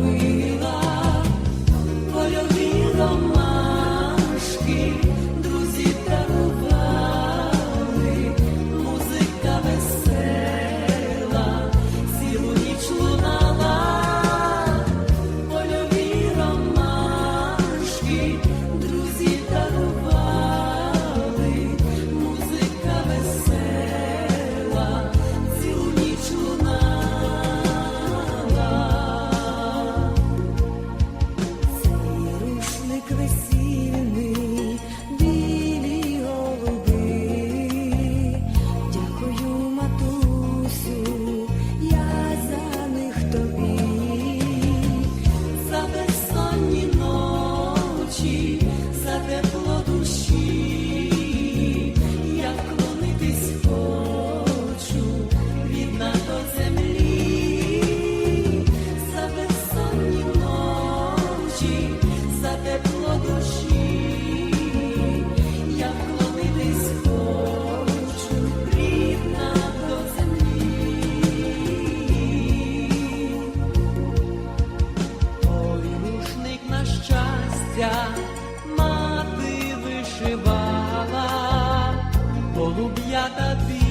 we щастя, мати вишивала, голуб'ята білі